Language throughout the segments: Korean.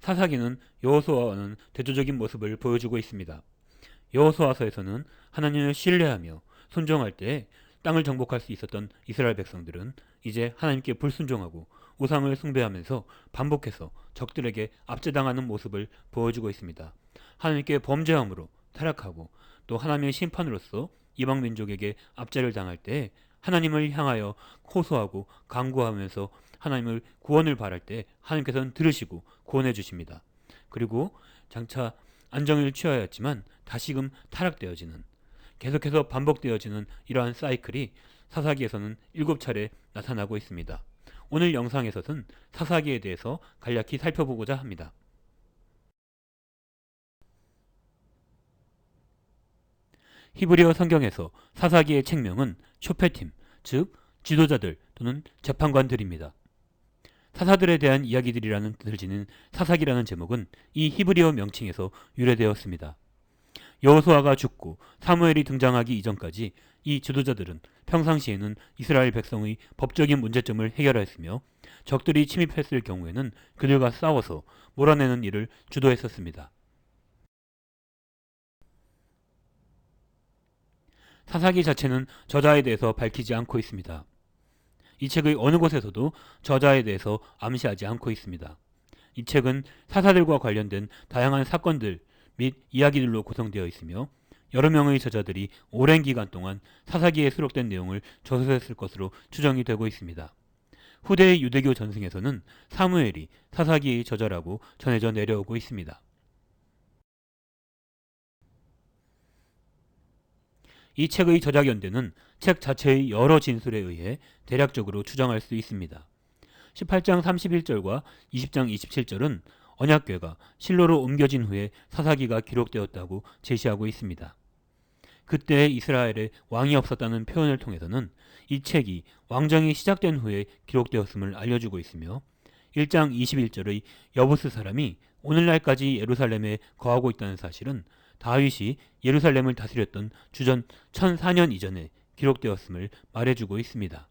사사기는 여호수아와는 대조적인 모습을 보여주고 있습니다. 여호수아서에서는 하나님을 신뢰하며 순종할 때 땅을 정복할 수 있었던 이스라엘 백성들은 이제 하나님께 불순종하고 우상을 숭배하면서 반복해서 적들에게 압제당하는 모습을 보여주고 있습니다. 하나님께 범죄함으로 타락하고 또 하나님의 심판으로서 이방 민족에게 압제를 당할 때 하나님을 향하여 호소하고 강구하면서 하나님을 구원을 바랄 때 하나님께서는 들으시고 구원해 주십니다. 그리고 장차 안정을 취하였지만 다시금 타락되어지는 계속해서 반복되어지는 이러한 사이클이 사사기에서는 일곱 차례 나타나고 있습니다. 오늘 영상에서는 사사기에 대해서 간략히 살펴보고자 합니다. 히브리어 성경에서 사사기의 책명은 쇼페팀, 즉 지도자들 또는 재판관들입니다. 사사들에 대한 이야기들이라는 뜻을 지닌 사사기라는 제목은 이 히브리어 명칭에서 유래되었습니다. 여호수아가 죽고 사무엘이 등장하기 이전까지 이 지도자들은 평상시에는 이스라엘 백성의 법적인 문제점을 해결하였으며 적들이 침입했을 경우에는 그들과 싸워서 몰아내는 일을 주도했었습니다. 사사기 자체는 저자에 대해서 밝히지 않고 있습니다. 이 책의 어느 곳에서도 저자에 대해서 암시하지 않고 있습니다. 이 책은 사사들과 관련된 다양한 사건들 및 이야기들로 구성되어 있으며 여러 명의 저자들이 오랜 기간 동안 사사기에 수록된 내용을 저술했을 것으로 추정이 되고 있습니다. 후대의 유대교 전승에서는 사무엘이 사사기의 저자라고 전해져 내려오고 있습니다. 이 책의 저작 연대는 책 자체의 여러 진술에 의해 대략적으로 추정할 수 있습니다. 18장 31절과 20장 27절은 언약궤가 실로로 옮겨진 후에 사사기가 기록되었다고 제시하고 있습니다. 그때 이스라엘에 왕이 없었다는 표현을 통해서는 이 책이 왕정이 시작된 후에 기록되었음을 알려주고 있으며 1장 21절의 여부스 사람이 오늘날까지 예루살렘에 거하고 있다는 사실은 다윗이 예루살렘을 다스렸던 주전 1004년 이전에 기록되었음을 말해주고 있습니다.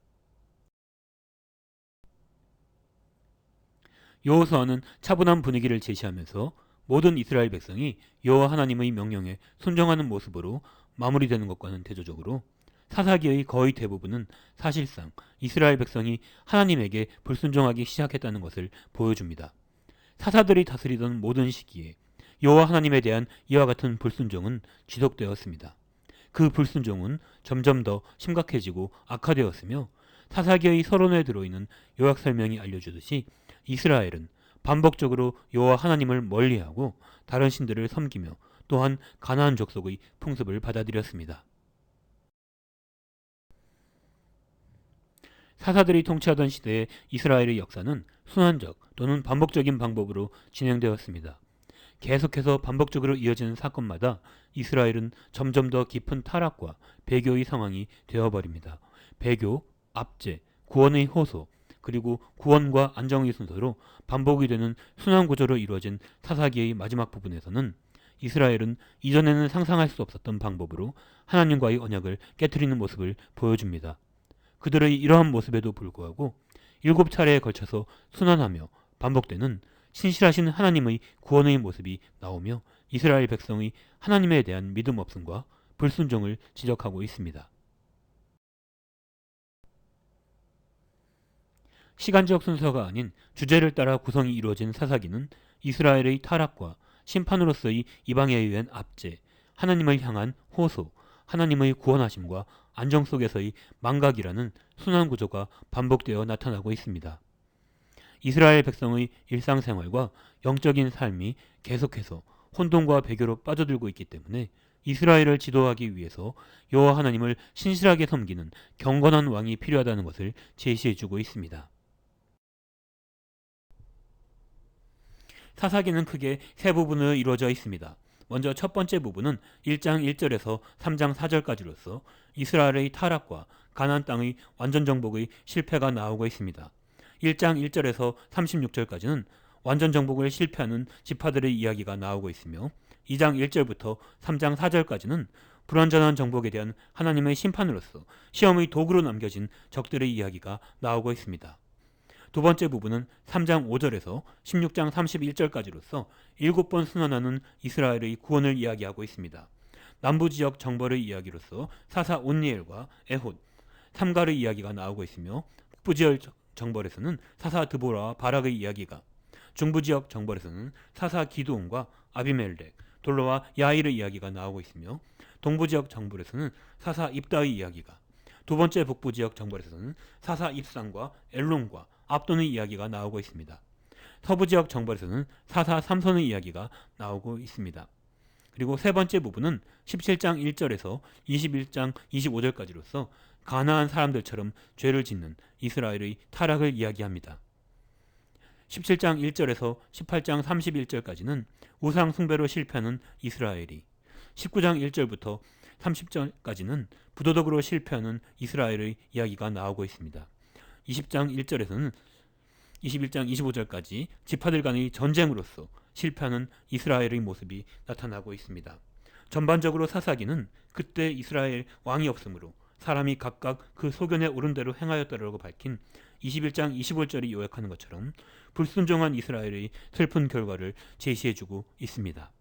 여호수아는 차분한 분위기를 제시하면서 모든 이스라엘 백성이 여호와 하나님의 명령에 순종하는 모습으로 마무리되는 것과는 대조적으로 사사기의 거의 대부분은 사실상 이스라엘 백성이 하나님에게 불순종하기 시작했다는 것을 보여줍니다. 사사들이 다스리던 모든 시기에 여호와 하나님에 대한 이와 같은 불순종은 지속되었습니다. 그 불순종은 점점 더 심각해지고 악화되었으며 사사기의 서론에 들어있는 요약 설명이 알려주듯이 이스라엘은 반복적으로 여호와 하나님을 멀리하고 다른 신들을 섬기며 또한 가나안 족속의 풍습을 받아들였습니다. 사사들이 통치하던 시대의 이스라엘의 역사는 순환적 또는 반복적인 방법으로 진행되었습니다. 계속해서 반복적으로 이어지는 사건마다 이스라엘은 점점 더 깊은 타락과 배교의 상황이 되어버립니다. 배교, 압제, 구원의 호소, 그리고 구원과 안정의 순서로 반복이 되는 순환 구조로 이루어진 사사기의 마지막 부분에서는 이스라엘은 이전에는 상상할 수 없었던 방법으로 하나님과의 언약을 깨뜨리는 모습을 보여줍니다. 그들의 이러한 모습에도 불구하고 일곱 차례에 걸쳐서 순환하며 반복되는 신실하신 하나님의 구원의 모습이 나오며 이스라엘 백성의 하나님에 대한 믿음 없음과 불순종을 지적하고 있습니다. 시간적 순서가 아닌 주제를 따라 구성이 이루어진 사사기는 이스라엘의 타락과 심판으로서의 이방에 의한 압제, 하나님을 향한 호소, 하나님의 구원하심과 안정 속에서의 망각이라는 순환 구조가 반복되어 나타나고 있습니다. 이스라엘 백성의 일상생활과 영적인 삶이 계속해서 혼돈과 배교로 빠져들고 있기 때문에 이스라엘을 지도하기 위해서 여호와 하나님을 신실하게 섬기는 경건한 왕이 필요하다는 것을 제시해주고 있습니다. 사사기는 크게 세 부분으로 이루어져 있습니다. 먼저 첫 번째 부분은 1장 1절에서 3장 4절까지로서 이스라엘의 타락과 가나안 땅의 완전 정복의 실패가 나오고 있습니다. 1장 1절에서 36절까지는 완전 정복을 실패하는 지파들의 이야기가 나오고 있으며 2장 1절부터 3장 4절까지는 불완전한 정복에 대한 하나님의 심판으로서 시험의 도구로 남겨진 적들의 이야기가 나오고 있습니다. 두 번째 부분은 3장 5절에서 16장 31절까지로서 일곱 번 순환하는 이스라엘의 구원을 이야기하고 있습니다. 남부 지역 정벌의 이야기로서 사사 온니엘과 에홑, 삼갈의 이야기가 나오고 있으며 북부 지역 정벌에서는 사사 드보라와 바락의 이야기가 중부 지역 정벌에서는 사사 기드온과 아비멜렉, 돌로와 야일의 이야기가 나오고 있으며 동부 지역 정벌에서는 사사 입다의 이야기가 두 번째 북부 지역 정벌에서는 사사 입상과 엘론과 압돈의 이야기가 나오고 있습니다. 서부 지역 정벌에서는 사사 삼손의 이야기가 나오고 있습니다. 그리고 세 번째 부분은 17장 1절에서 21장 25절까지로서 가나안 사람들처럼 죄를 짓는 이스라엘의 타락을 이야기합니다. 17장 1절에서 18장 31절까지는 우상 숭배로 실패하는 이스라엘이 19장 1절부터 30절까지는 부도덕으로 실패하는 이스라엘의 이야기가 나오고 있습니다. 20장 1절에서는 21장 25절까지 지파들 간의 전쟁으로서 실패하는 이스라엘의 모습이 나타나고 있습니다. 전반적으로 사사기는 그때 이스라엘 왕이 없으므로 사람이 각각 그 소견에 오른 대로 행하였다라고 밝힌 21장 25절이 요약하는 것처럼 불순종한 이스라엘의 슬픈 결과를 제시해주고 있습니다.